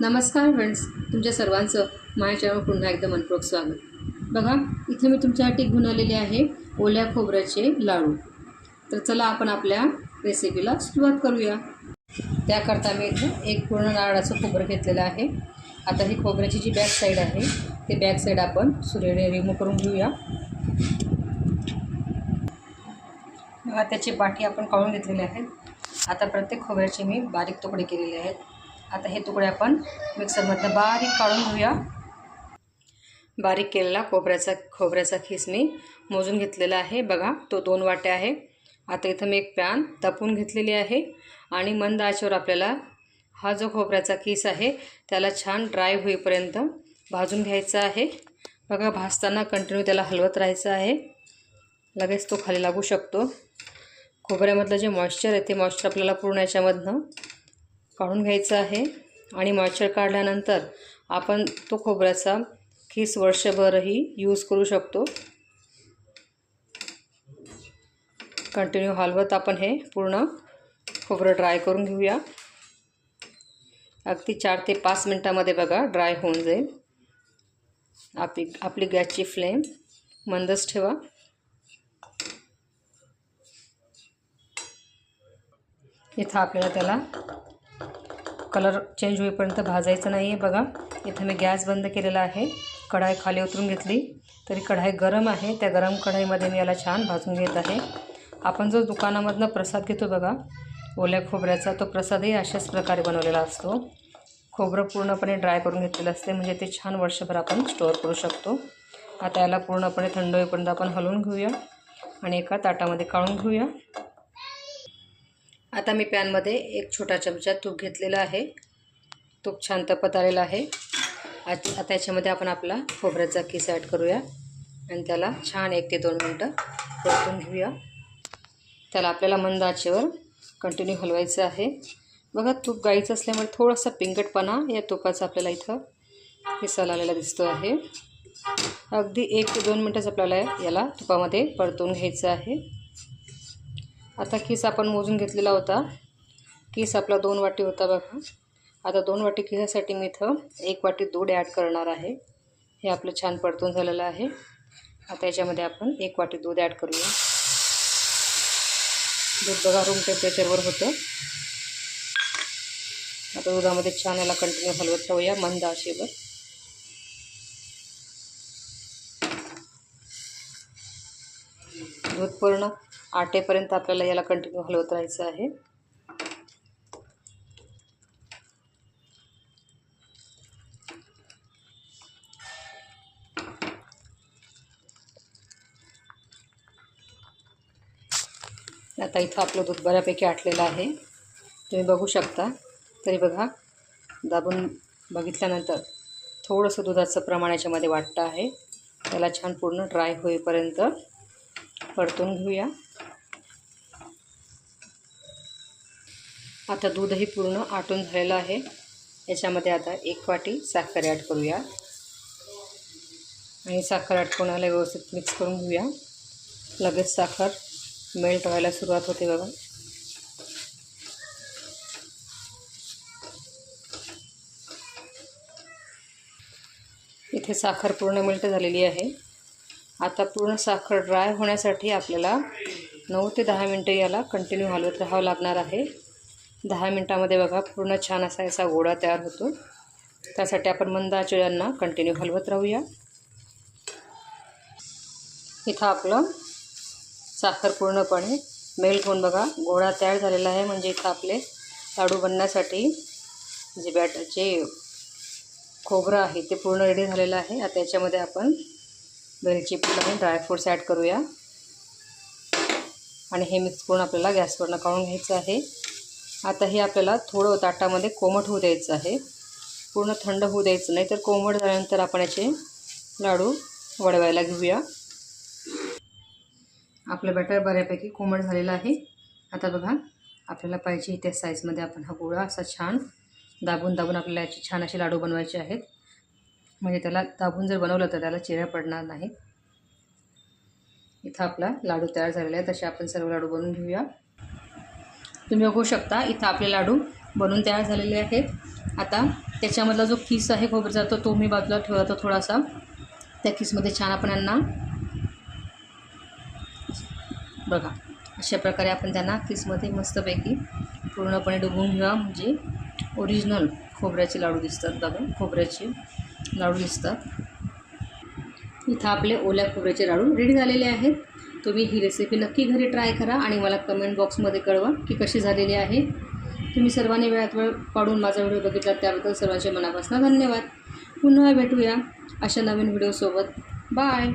नमस्कार फ्रेंड्स तुमच्या सर्वांचं माझ्या चॅनल पुन्हा एकदा मनपूर्वक स्वागत. बघा इथे मी तुमच्यासाठी घेऊन आलेले आहे ओल्या खोबऱ्याचे लाडू. तर चला आपण आपल्या रेसिपीला सुरुवात करूया. त्याकरता मी इथे एक पूर्ण नारळाचं खोबरं घेतलेलं आहे. आता ही खोबऱ्याची जी बॅक साईड आहे ते बॅक साईड आपण सुरेने रिमूव्ह करून घेऊया. बघा त्याची बाटी आपण काढून घेतलेले आहेत. आता प्रत्येक खोबऱ्याचे मी बारीक तुकडे केलेले आहेत. आता हे तुकडे आपण मिक्सरमधनं बारीक काढून घेऊया. बारीक केलेला खोबऱ्याचा खोबऱ्याचा खीस मी मोजून घेतलेला आहे. बघा तो दोन वाट्या आहे. आता इथं मी एक पॅन तपून घेतलेली आहे आणि मंद आचेवर आपल्याला हा जो खोबऱ्याचा खीस आहे त्याला छान ड्राय होईपर्यंत भाजून घ्यायचा आहे. बघा भाजताना कंटिन्यू त्याला हलवत राहायचं आहे. लगेच तो खाली लागू शकतो. खोबऱ्यामधलं जे मॉइश्चर आहे ते मॉइश्चर आपल्याला पूर्ण याच्यामधनं काढून घ्यायचं आहे आणि मॉइश्चर काढल्यानंतर आपण तो खोबऱ्याचा खीस वर्षभरही यूज करू शकतो. कंटिन्यू हलवत आपण हे पूर्ण खोबरं ड्राय करून घेऊया. अगदी चार ते पाच मिनटामध्ये बघा ड्राय होऊन जाईल. आपली आपली गॅसची फ्लेम मंदच ठेवा. इथं आपल्याला त्याला कलर चेंज होईपर्यंत भाजायचं नाही आहे बघा इथं मी गॅस बंद केलेला आहे. कढाई खाली उतरून घेतली. तरी कढाई गरम आहे. त्या गरम कढाईमध्ये मी याला छान भाजून घेत आहे. आपण जो दुकानामधनं प्रसाद घेतो बघा ओल्या खोबऱ्याचा तो प्रसादही अशाच प्रकारे बनवलेला असतो. खोबरं पूर्णपणे ड्राय करून घेतलेलं असते. म्हणजे ते छान वर्षभर आपण स्टोअर करू शकतो. आता याला पूर्णपणे थंड होईपर्यंत आपण हलवून घेऊया आणि एका ताटामध्ये काढून घेऊया. आता मी पॅनमध्ये एक छोटा चमचा तूप घेतलेला आहे. तूप छान तपत आलेला आहे. आत- आता याच्यामध्ये आपण आपला खोबऱ्याचा किस ॲड करूया आणि त्याला छान एक ते दोन मिनटं परतून घेऊया. त्याला आपल्याला मंद आचेवर कंटिन्यू हलवायचं आहे. बघा तूप गाईचं असल्यामुळे थोडासा पिंगटपणा या तुपाचा आपल्याला इथं हिस्सा आलेला दिसतो आहे. अगदी एक ते दोन मिनटंच आपल्याला याला तुपामध्ये परतून घ्यायचं आहे. आता किस आपण मोजून घेतलेला होता. किस आपला दोन वाटी होता बघा. आता दोन वाटी किसासाठी मी इथं एक वाटी दूध ॲड करणार आहे. हे आपलं छान परतून झालेलं आहे. आता याच्यामध्ये आपण एक वाटी दूध ॲड करूया. दूध बघा रूम टेम्परेचरवर होतं. आता दुधामध्ये छान याला कंटिन्यू हलवत ठेवूया. मंद आशेवर दूध पूर्ण आटेपर्यंत आपल्याला याला कंटिन्यू हलवत राहायचं आहे. आता इथं आपलं दूध बऱ्यापैकी आटलेलं आहे. तुम्ही बघू शकता. तरी बघा दाबून बघितल्यानंतर थोडंसं दुधाचं प्रमाण याच्यामध्ये वाटतं आहे. त्याला छान पूर्ण ड्राय होईपर्यंत परतून घेऊया. आता दूधही पूर्ण आटून झालेलं आहे. याच्यामध्ये आता एक वाटी साखर ॲड करूया. आणि साखर ॲड कोणाला व्यवस्थित मिक्स करून घेऊया. लगेच साखर मेल्ट व्हायला सुरुवात होते बघा. इथे साखर पूर्ण मेल्ट झालेली आहे. आता पूर्ण साखर ड्राय होण्यासाठी आपल्याला नऊ ते दहा मिनटं याला कंटिन्यू हलवत राहावं लागणार आहे. दहा मिनटामध्ये बघा पूर्ण छान असा याचा गोळा तयार होतो. त्यासाठी आपण मंद आचेळ्यांना कंटिन्यू हलवत राहूया. इथं आपलं साखर पूर्णपणे मेल्ट होऊन बघा गोळा तयार झालेला आहे. म्हणजे इथं आपले लाडू बनण्यासाठी जे बॅट जे खोबरं आहे ते पूर्ण रेडी झालेलं आहे. आता याच्यामध्ये आपण वेलची पूर्ण आणि ड्रायफ्रूट्स ॲड करूया. आणि हे मिक्स करून आपल्याला गॅसवरनं काढून घ्यायचं आहे. आता हे आपल्याला थोडं ताटामध्ये कोमट होऊ द्यायचं आहे. पूर्ण थंड होऊ द्यायचं नाही तर कोमट झाल्यानंतर आपण याचे लाडू वडवायला घेऊया. आपलं बॅटर बऱ्यापैकी कोमट झालेलं आहे. आता बघा आपल्याला पाहिजे त्या साईजमध्ये आपण हा गोळा असा छान दाबून दाबून आपल्याला याचे छान असे लाडू बनवायचे आहेत. म्हणजे त्याला दाबून जर बनवलं तर त्याला चिऱ्या पडणार नाहीत इथं आपला लाडू तयार झालेला आहे. तसे आपण सर्व लाडू बनवून घेऊया. तुम्ही बघू शकता इथं आपले लाडू बनून तयार झालेले आहेत. आता त्याच्यामधला जो किस आहे खोबऱ्याचा तो तो मी बाजूला ठेवला थोडासा त्या किसमध्ये छान आपण यांना बघा अशा प्रकारे आपण त्यांना किसमध्ये मस्तपैकी पूर्णपणे डुबवून घ्या म्हणजे ओरिजिनल खोबऱ्याचे लाडू दिसतात बघा खोबऱ्याचे. लाडू दिसतात. इथं आपले ओल्या खोबऱ्याचे लाडू रेडी झालेले आहेत. तुम्ही ही रेसिपी नक्की घरी ट्राय करा आणि मला कमेंट बॉक्समध्ये कळवा की कशी झालेली आहे. तुम्ही सर्वांनी वेळात वेळ पाडून माझा व्हिडिओ बघितला त्याबद्दल सर्वांचे मनापासून धन्यवाद. पुन्हा भेटूया अशा नवीन व्हिडिओसोबत बाय